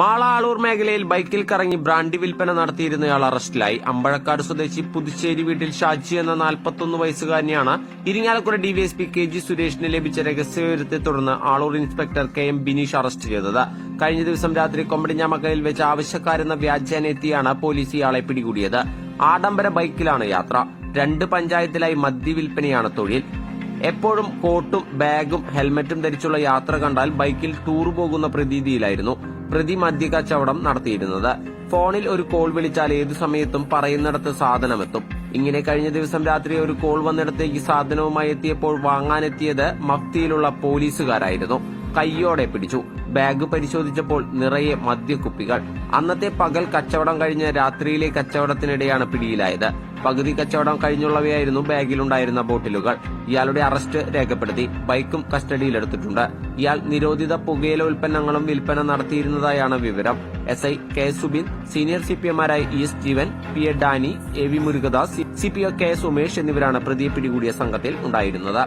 മാളാളൂർ മേഖലയിൽ ബൈക്കിൽ കറങ്ങി ബ്രാൻഡി വിൽപ്പന നടത്തിയിരുന്നയാൾ അറസ്റ്റിലായി. അമ്പഴക്കാട് സ്വദേശി പുതുശ്ശേരി വീട്ടിൽ ഷാജി എന്ന നാൽപ്പത്തൊന്ന് വയസ്സുകാരനെയാണ് ഇരിങ്ങാലക്കുട ഡിവൈഎസ്പി കെ ജി സുരേഷിന് ലഭിച്ച രഹസ്യവിവരത്തെ തുടർന്ന് Aloor inspector K M Bineesh arrest ചെയ്തത്. കഴിഞ്ഞ ദിവസം രാത്രി കൊമ്പടിഞ്ഞാമക്കലിൽ വെച്ച് ആവശ്യക്കാരെന്ന വ്യാജേനെത്തിയാണ് പോലീസ് ഇയാളെ പിടികൂടിയത്. ആഡംബര ബൈക്കിലാണ് യാത്ര. രണ്ട് പഞ്ചായത്തിലായി മദ്യവിൽപ്പനയാണ് തൊഴിൽ. എപ്പോഴും കോട്ടും ബാഗും ഹെൽമറ്റും ധരിച്ചുള്ള യാത്ര കണ്ടാൽ ബൈക്കിൽ ടൂർ പോകുന്ന പ്രതീതിയിലായിരുന്നു പ്രതി മദ്യ കച്ചവടം നടത്തിയിരുന്നത്. ഫോണിൽ ഒരു കോൾ വിളിച്ചാൽ ഏതു സമയത്തും പറയുന്നിടത്ത് സാധനമെത്തും. ഇങ്ങനെ കഴിഞ്ഞ ദിവസം രാത്രി ഒരു കോൾ വന്നിടത്തേക്ക് സാധനവുമായി എത്തിയപ്പോൾ വാങ്ങാനെത്തിയത് മഫ്തിയിലുള്ള പോലീസുകാരായിരുന്നു. കയ്യോടെ പിടിച്ചു. ബാഗ് പരിശോധിച്ചപ്പോൾ നിറയെ മദ്യക്കുപ്പികൾ. അന്നത്തെ പകൽ കച്ചവടം കഴിഞ്ഞ രാത്രിയിലെ കച്ചവടത്തിനിടെയാണ് പിടിയിലായത്. പകുതി കച്ചവടം കഴിഞ്ഞുള്ളവയായിരുന്നു ബാഗിലുണ്ടായിരുന്ന ബോട്ടിലുകൾ. ഇയാളുടെ അറസ്റ്റ് രേഖപ്പെടുത്തി. ബൈക്കും കസ്റ്റഡിയിലെടുത്തിട്ടുണ്ട്. ഇയാൾ നിരോധിത പുകയില ഉൽപ്പന്നങ്ങളും വിൽപ്പന നടത്തിയിരുന്നതായാണ് വിവരം. S I K Subin senior C P എമാരായ E Steven P A Dani A V Murugadas C P O K Sumesh എന്നിവരാണ് പ്രതിയെ പിടികൂടിയ സംഘത്തിൽ ഉണ്ടായിരുന്നത്.